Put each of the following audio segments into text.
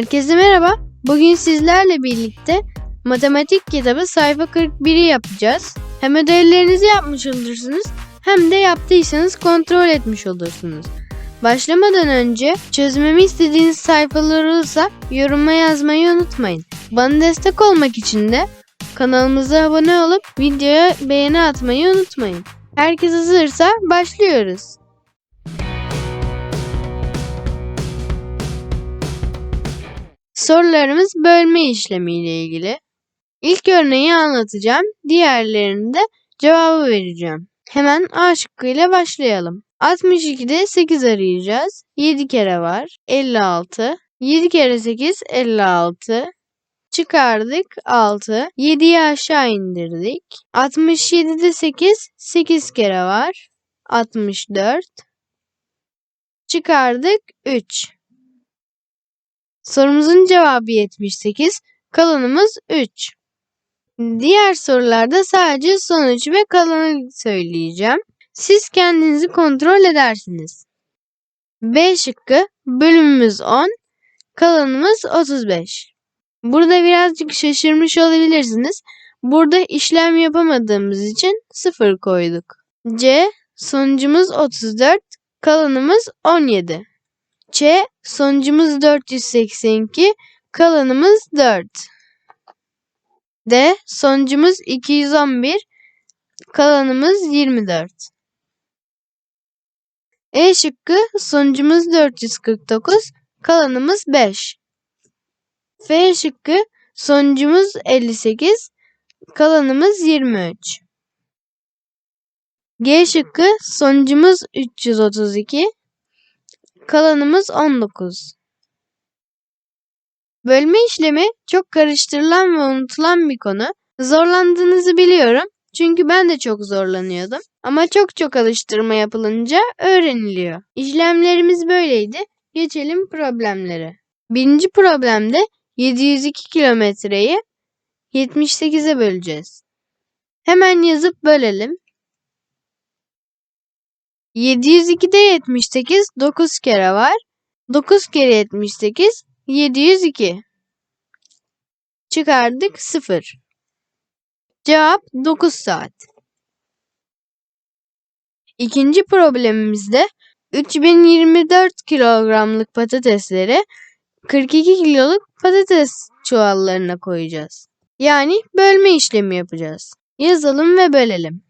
Herkese merhaba. Bugün sizlerle birlikte matematik kitabı sayfa 41'i yapacağız. Hem ödevlerinizi yapmış olursunuz hem de yaptıysanız kontrol etmiş olursunuz. Başlamadan önce çözmemi istediğiniz sayfalar olursa yoruma yazmayı unutmayın. Bana destek olmak için de kanalımıza abone olup videoya beğeni atmayı unutmayın. Herkes hazırsa başlıyoruz. Sorularımız bölme işlemi ile ilgili. İlk örneği anlatacağım. Diğerlerinde cevabı vereceğim. Hemen A şıkkıyla başlayalım. 62'de 8 arayacağız. 7 kere var. 56. 7 kere 8 56. Çıkardık 6. 7'yi aşağı indirdik. 67'de 8 8 kere var. 64. Çıkardık 3. Sorumuzun cevabı 78. Kalanımız 3. Diğer sorularda sadece sonuç ve kalanı söyleyeceğim. Siz kendinizi kontrol edersiniz. B şıkkı bölümümüz 10, kalanımız 35. Burada birazcık şaşırmış olabilirsiniz. Burada işlem yapamadığımız için 0 koyduk. C sonucumuz 34, kalanımız 17. Ç sonucumuz 482, kalanımız 4. D sonucumuz 211, kalanımız 24. E şıkkı sonucumuz 449, kalanımız 5. F şıkkı sonucumuz 58, kalanımız 23. G şıkkı sonucumuz 332, kalanımız 19. Bölme işlemi çok karıştırılan ve unutulan bir konu. Zorlandığınızı biliyorum. Çünkü ben de çok zorlanıyordum. Ama çok çok alıştırma yapılınca öğreniliyor. İşlemlerimiz böyleydi. Geçelim problemlere. Birinci problemde 702 kilometreyi 78'e böleceğiz. Hemen yazıp bölelim. 702'de 78 9 kere var. 9 kere 78 702. Çıkardık 0. Cevap 9 saat. İkinci problemimizde 3024 kilogramlık patatesleri 42 kiloluk patates çuvallarına koyacağız. Yani bölme işlemi yapacağız. Yazalım ve bölelim.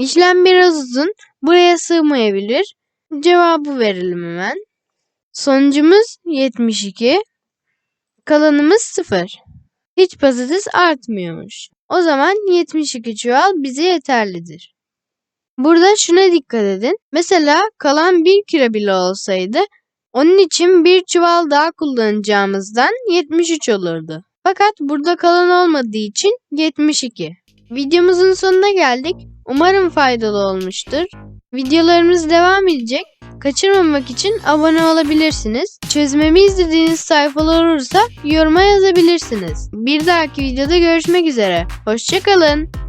İşlem biraz uzun. Buraya sığmayabilir. Cevabı verelim hemen. Sonucumuz 72. Kalanımız 0. Hiç patates artmıyormuş. O zaman 72 çuval bize yeterlidir. Burada şuna dikkat edin. Mesela kalan 1 kilo bile olsaydı onun için bir çuval daha kullanacağımızdan 73 olurdu. Fakat burada kalan olmadığı için 72. Videomuzun sonuna geldik. Umarım faydalı olmuştur. Videolarımız devam edecek. Kaçırmamak için abone olabilirsiniz. Çözmemi izlediğiniz sayfalar olursa yoruma yazabilirsiniz. Bir dahaki videoda görüşmek üzere. Hoşçakalın.